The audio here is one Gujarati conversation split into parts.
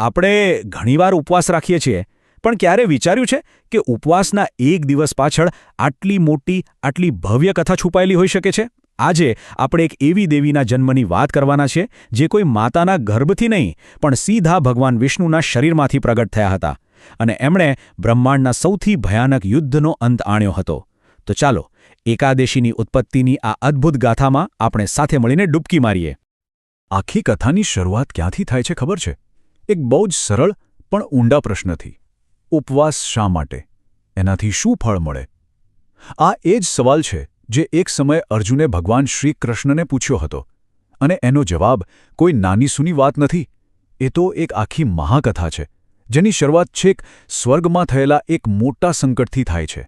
આપણે ઘણીવાર ઉપવાસ રાખીએ છીએ, પણ ક્યારે વિચાર્યું છે કે ઉપવાસના એક દિવસ પાછળ આટલી મોટી, આટલી ભવ્ય કથા છુપાયેલી હોઈ શકે છે? આજે આપણે એક એવી દેવીના જન્મની વાત કરવાના છે જે કોઈ માતાના ગર્ભથી નહીં, પણ સીધા ભગવાન વિષ્ણુના શરીરમાંથી પ્રગટ થયા હતા. અને એમણે બ્રહ્માંડના સૌથી ભયાનક યુદ્ધનો અંત આણ્યો હતો. તો ચાલો, એકાદશીની ઉત્પત્તિની આ અદ્ભુત ગાથામાં આપણે સાથે મળીને ડૂબકી મારીએ. આખી કથાની શરૂઆત ક્યાંથી થાય છે ખબર છે? એક બહુ જ સરળ પણ ઊંડા પ્રશ્નથી ઉપવાસ શા માટે? એનાથી શું ફળ મળે? આ એ જ સવાલ છે જે એક સમયે અર્જુને ભગવાન શ્રી કૃષ્ણને પૂછ્યો હતો અને એનો જવાબ કોઈ નાની સૂની વાત નથી. એ તો એક આખી મહાકથા છે, જેની શરૂઆત છેક સ્વર્ગમાં થયેલા એક મોટા સંકટથી થાય છે.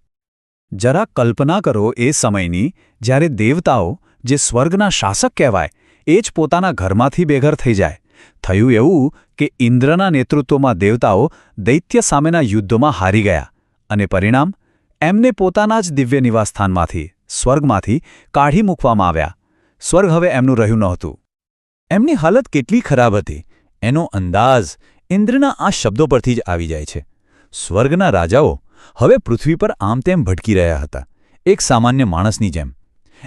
જરા કલ્પના કરો એ સમયની જ્યારે દેવતાઓ, જે સ્વર્ગના શાસક કહેવાય, એ જ પોતાના ઘરમાંથી બેઘર થઈ જાય. થયું એવું કે ઇન્દ્રના નેતૃત્વમાં દેવતાઓ દૈત્ય સામેના યુદ્ધોમાં હારી ગયા અને પરિણામ, એમને પોતાના જ દિવ્ય નિવાસસ્થાનમાંથી, સ્વર્ગમાંથી કાઢી મૂકવામાં આવ્યા. સ્વર્ગ હવે એમનું રહ્યું નહોતું. એમની હાલત કેટલી ખરાબ હતી. એનો અંદાજ ઇન્દ્રના આ શબ્દો પરથી જ આવી જાય છે. સ્વર્ગના રાજાઓ હવે પૃથ્વી પર આમ તેમ ભટકી રહ્યા હતા, એક સામાન્ય માણસની જેમ.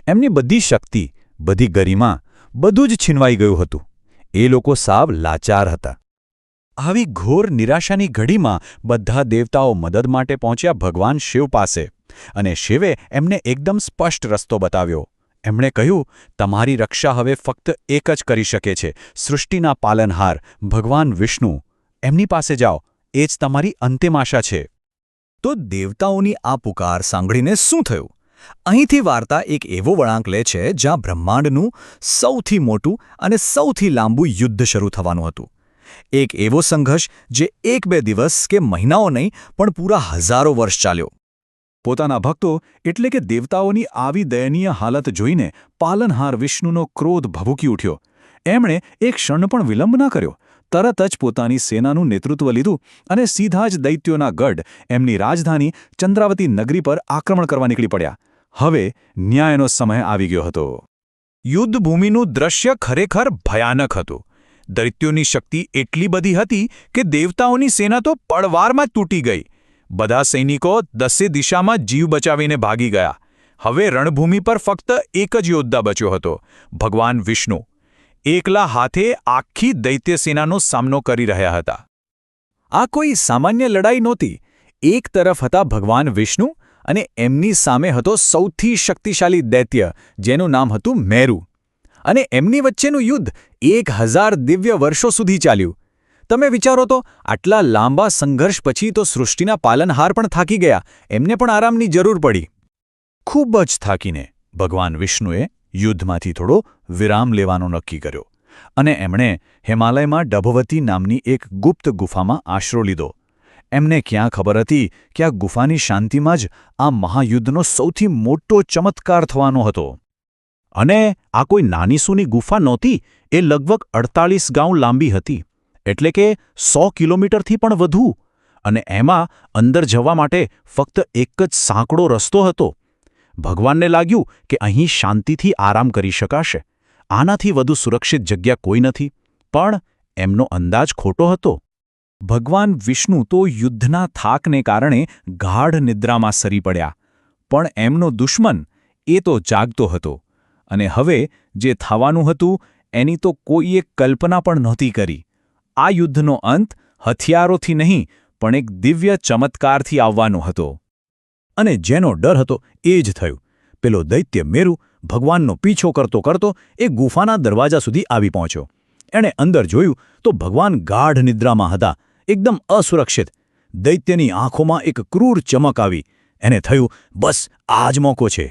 એમની બધી શક્તિ, બધી ગરિમા બધું જ છીનવાઈ ગયું હતું. એ લોકો સાવ લાચાર હતા. આવી ઘોર નિરાશાની ઘડીમાં બધા દેવતાઓ મદદ માટે પહોંચ્યા ભગવાન શિવ પાસે અને શિવે એમને એકદમ સ્પષ્ટ રસ્તો બતાવ્યો. એમણે કહ્યું, તમારી રક્ષા હવે ફક્ત એક જ કરી શકે છે, સૃષ્ટિના પાલનહાર, ભગવાન વિષ્ણુ. એમની પાસે જાઓ, એ જ તમારી અંતિમ આશા છે. તો દેવતાઓની આ પુકાર સાંભળીને શું થયું? અહીંથી વાર્તા એક એવો વળાંક લે છે જ્યાં બ્રહ્માંડનું સૌથી મોટું અને સૌથી લાંબુ યુદ્ધ શરૂ થવાનું હતું. એક એવો સંઘર્ષ જે એક બે દિવસ કે મહિનાઓ નહીં, પણ પૂરા હજારો વર્ષ ચાલ્યો. પોતાના ભક્તો એટલે કે દેવતાઓની આવી દયનીય હાલત જોઈને પાલનહાર વિષ્ણુનો ક્રોધ ભભૂકી ઉઠ્યો. એમણે એક ક્ષણ પણ વિલંબ ના કર્યો. તરત જ પોતાની સેનાનું નેતૃત્વ લીધું અને સીધા જ દૈત્યોના ગઢ, એમની રાજધાની ચંદ્રાવતી નગરી પર આક્રમણ કરવા નીકળી પડ્યા. હવે ન્યાયનો સમય આવી ગયો હતો. યુદ્ધભૂમિનું દ્રશ્ય ખરેખર ભયાનક હતું. દૈત્યોની શક્તિ એટલી બધી હતી કે દેવતાઓની સેના તો પળવારમાં તૂટી ગઈ. બધા સૈનિકો દસે દિશામાં જીવ બચાવીને ભાગી ગયા. હવે રણભૂમિ પર ફક્ત એક જ યોદ્ધા બચ્યો હતો, ભગવાન વિષ્ણુ. એકલા હાથે આખી દૈત્ય સેનાનો સામનો કરી રહ્યા હતા. આ કોઈ સામાન્ય લડાઈ નહોતી. એક તરફ હતા ભગવાન વિષ્ણુ અને એમની સામે હતો સૌથી શક્તિશાળી દૈત્ય, જેનું નામ હતું મેરુ. અને એમની વચ્ચેનું યુદ્ધ એક હજાર દિવ્ય વર્ષો સુધી ચાલ્યું. તમે વિચારો તો, આટલા લાંબા સંઘર્ષ પછી તો સૃષ્ટિના પાલનહાર પણ થાકી ગયા. એમને પણ આરામની જરૂર પડી. ખૂબ જ થાકીને ભગવાન વિષ્ણુએ યુદ્ધમાંથી થોડો વિરામ લેવાનો નક્કી કર્યો અને એમણે હિમાલયમાં ડભવતી નામની એક ગુપ્ત ગુફામાં આશરો લીધો. એમને ક્યાં ખબર હતી કે આ ગુફાની શાંતિમાં જ આ મહાયુદ્ધનો સૌથી મોટો ચમત્કાર થવાનો હતો. અને આ કોઈ નાની સૂની ગુફા નહોતી? એ લગભગ અડતાલીસ ગાઉં લાંબી હતી, એટલે કે સો કિલોમીટરથી પણ વધુ. અને એમાં અંદર જવા માટે ફક્ત એક જ સાંકડો રસ્તો હતો. ભગવાનને લાગ્યું કે અહીં શાંતિથી આરામ કરી શકાશે. આનાથી વધુ સુરક્ષિત જગ્યા કોઈ નથી, પણ એમનો અંદાજ ખોટો હતો. ભગવાન વિષ્ણુ તો યુદ્ધના થાકને કારણે ગાઢ નિદ્રામાં સરી પડ્યા, પણ એમનો દુશ્મન એ તો જાગતો હતો. અને હવે જે થવાનું હતું એની તો કોઈએ કલ્પના પણ નહોતી કરી. આ યુદ્ધનો અંત હથિયારોથી નહીં, પણ એક દિવ્ય ચમત્કારથી આવવાનો હતો. અને જેનો ડર હતો એ જ થયું. પેલો દૈત્ય મેરુ ભગવાનનો પીછો કરતો કરતો એ ગુફાના દરવાજા સુધી આવી પહોંચ્યો. એણે અંદર જોયું તો ભગવાન ગાઢ નિદ્રામાં હતા, એકદમ અસુરક્ષિત. દૈત્યની આંખોમાં એક ક્રૂર ચમક આવી. એને થયું, બસ આ જ મોકો છે.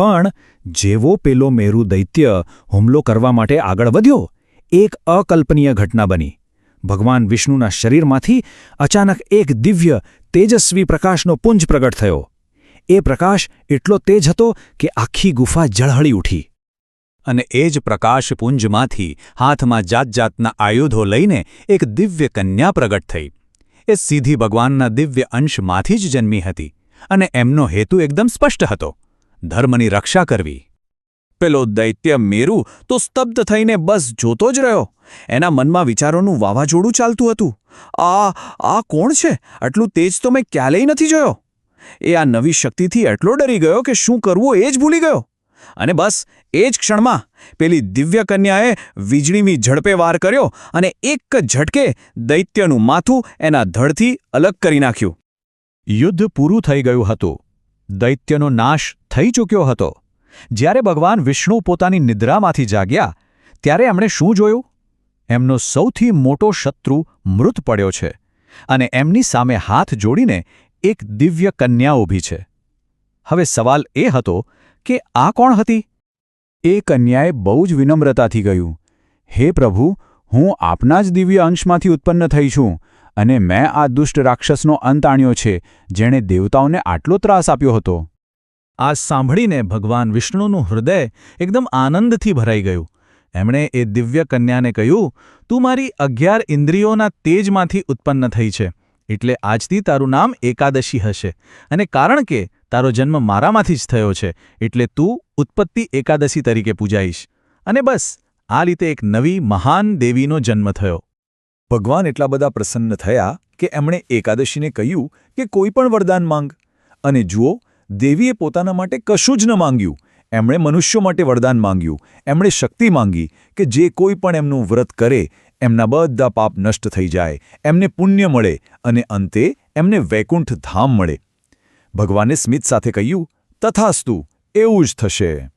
પણ જેવો પેલો મેરુ દૈત્ય હુમલો કરવા માટે આગળ વધ્યો, એક અકલ્પનીય ઘટના બની. ભગવાન વિષ્ણુના શરીરમાંથી અચાનક એક દિવ્ય, તેજસ્વી પ્રકાશનો પુંજ પ્રગટ થયો. એ પ્રકાશ એટલો તેજ હતો કે આખી ગુફા જળહળી ઉઠી. અને એ જ પ્રકાશપુંજમાંથી હાથમાં જાતજાતના આયુધો લઈને એક દિવ્ય કન્યા પ્રગટ થઈ. એ સીધી ભગવાનના દિવ્ય અંશમાંથી જ જન્મી હતી અને એમનો હેતુ એકદમ સ્પષ્ટ હતો. ધર્મની રક્ષા કરવી. પેલો દૈત્ય મેરુ તો સ્તબ્ધ થઈને બસ જોતો જ રહ્યો. એના મનમાં વિચારોનું વાવાઝોડું ચાલતું હતું. આ આ કોણ છે? આટલું તેજ તો મેં ક્યારેય નથી જોયો. એ આ નવી શક્તિથી એટલો ડરી ગયો કે શું કરવું એ જ ભૂલી ગયો. અને બસ, એ જ ક્ષણમાં પેલી દિવ્ય કન્યાએ વીજળીની ઝડપે વાર કર્યો અને એક ઝટકે દૈત્યનું માથું એના ધડથી અલગ કરી નાખ્યું. યુદ્ધ પૂરું થઈ ગયું હતું. દૈત્યનો નાશ થઈ ચૂક્યો હતો. જ્યારે ભગવાન વિષ્ણુ પોતાની નિદ્રામાંથી જાગ્યા, ત્યારે એમણે શું જોયું? એમનો સૌથી મોટો શત્રુ મૃત પડ્યો છે અને એમની સામે હાથ જોડીને એક દિવ્ય કન્યા ઊભી છે. હવે સવાલ એ હતો કે આ કોણ હતી? એ કન્યાએ બહુ જ વિનમ્રતાથી કહ્યું, હે પ્રભુ, હું આપના જ દિવ્ય અંશમાંથી ઉત્પન્ન થઈ છું. અને મેં આ દુષ્ટ રાક્ષસનો અંત આણ્યો છે, જેણે દેવતાઓને આટલો ત્રાસ આપ્યો હતો. આ સાંભળીને ભગવાન વિષ્ણુનું હૃદય એકદમ આનંદથી ભરાઈ ગયું. એમણે એ દિવ્ય કન્યાને કહ્યું, તું મારી અગિયાર ઇન્દ્રિયોના તેજમાંથી ઉત્પન્ન થઈ છે, એટલે આજથી તારું નામ એકાદશી હશે. અને કારણ કે તારો જન્મ મારામાંથી જ થયો છે, એટલે તું ઉત્પત્તિ એકાદશી તરીકે પૂજાઈશ. અને બસ, આ રીતે એક નવી મહાન દેવીનો જન્મ થયો. ભગવાન એટલા બધા પ્રસન્ન થયા કે એમણે એકાદશીને કહ્યું કે કોઈ પણ વરદાન માંગ. અને જુઓ, દેવીએ પોતાના માટે કશું જ ન માંગ્યું. એમણે મનુષ્યો માટે વરદાન માંગ્યું. એમણે શક્તિ માંગી કે જે કોઈ પણ એમનું વ્રત કરે, એમના બધા પાપ નષ્ટ થઈ જાય, એમને પુણ્ય મળે અને અંતે એમને વૈકુંઠ ધામ મળે. ભગવાને સ્મિત સાથે કહ્યું, તથાસ્તુ, એવું જ થશે.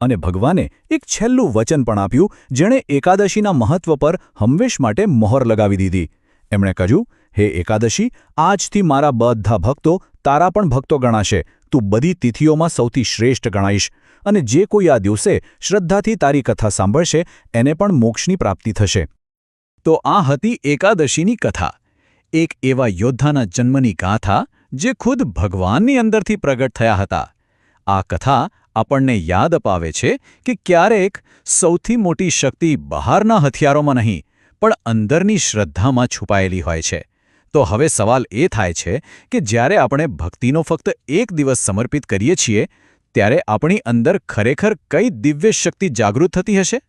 અને ભગવાને એક છેલ્લું વચન પણ આપ્યું, જેણે એકાદશીના મહત્વ પર હંમેશ માટે મોહર લગાવી દીધી. એમણે કહ્યું, હે એકાદશી, આજથી મારા બધા ભક્તો તારા પણ ભક્તો ગણાશે. તું બધી તિથિઓમાં સૌથી શ્રેષ્ઠ ગણાઈશ. અને જે કોઈ આ દિવસે શ્રદ્ધાથી તારી કથા સાંભળશે, એને પણ મોક્ષની પ્રાપ્તિ થશે. તો આ હતી એકાદશીની કથા. એક એવા યોદ્ધાના જન્મની ગાથા, જે ખુદ ભગવાનની અંદરથી પ્રગટ થયા હતા. આ કથા આપણને યાદ અપાવે છે કે ક્યારેક સૌથી મોટી શક્તિ બહારના હથિયારોમાં નહીં, પણ અંદરની શ્રદ્ધામાં છુપાયેલી હોય છે. તો હવે સવાલ એ થાય છે કે જ્યારે આપણે ભક્તિનો ફક્ત એક દિવસ સમર્પિત કરીએ છીએ, ત્યારે આપણી અંદર ખરેખર કઈ દિવ્ય શક્તિ જાગૃત થતી હશે?